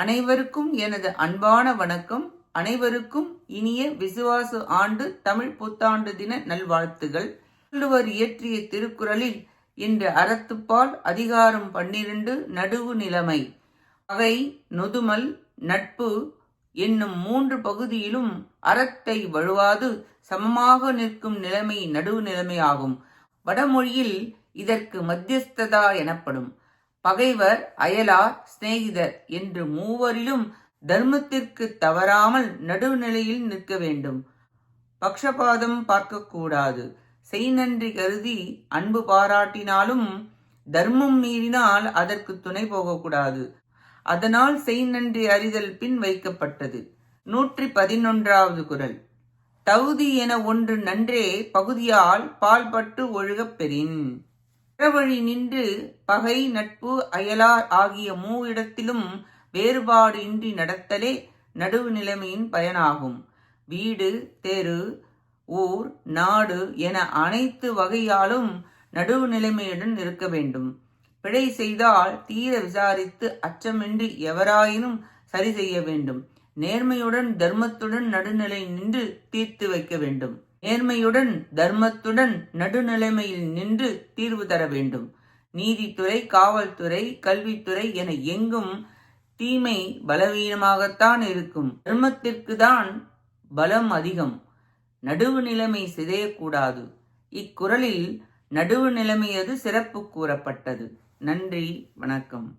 அனைவருக்கும் எனது அன்பான வணக்கம். அனைவருக்கும் இனிய விசுவாச ஆண்டு தமிழ் புத்தாண்டு தின நல்வாழ்த்துகள். வள்ளுவர் இயற்றிய திருக்குறளில் இன்று அறத்துப்பால் அதிகாரம் பன்னிரண்டு நடுவு நிலைமை. அவை நொதுமல் நட்பு என்னும் மூன்று பகுதியிலும் அறத்தை வழுவாது சமமாக நிற்கும் நிலைமை நடுவு நிலைமையாகும். வடமொழியில் இதற்கு மத்தியஸ்ததா எனப்படும். பகைவர் அயலார் சிநேகிதர் என்று மூவரிலும் தர்மத்திற்கு தவறாமல் நடுநிலையில் நிற்க வேண்டும். பக்ஷபாதம் பார்க்கக்கூடாது. செய் நன்றி கருதி அன்பு பாராட்டினாலும் தர்மம் மீறினால் அதற்கு துணை போகக்கூடாது. அதனால் செய் நன்றி அறிதல் பின் வைக்கப்பட்டது. நூற்றி பதினொன்றாவது குரல். தகுதி என ஒன்று நன்றே பகுதியால் பால்பட்டு ஒழுகப் பெறின். அறவழி நின்று பகை நட்பு அயலார் ஆகிய மூவிடத்திலும் வேறுபாடு இன்றி நடத்தலே நடுவு நிலைமையின் பயனாகும். வீடு தெரு ஊர் நாடு என அனைத்து வகையாலும் நடுவு நிலைமையுடன் இருக்க வேண்டும். பிழை செய்தால் தீர விசாரித்து அச்சமின்றி எவராயினும் சரி செய்ய வேண்டும். நேர்மையுடன் தர்மத்துடன் நடுநிலை நின்று தீர்த்து வைக்க வேண்டும். நேர்மையுடன் தர்மத்துடன் நடுநிலைமையில் நின்று தீர்வு தர வேண்டும். நீதித்துறை காவல்துறை கல்வித்துறை என எங்கும் தீமை பலவீனமாகத்தான் இருக்கும். தர்மத்திற்கு தான் பலம் அதிகம். நடுவு நிலைமை சிதையக்கூடாது. இக்குறளில் நடுவு நிலைமையது சிறப்பு கூறப்பட்டது. நன்றி வணக்கம்.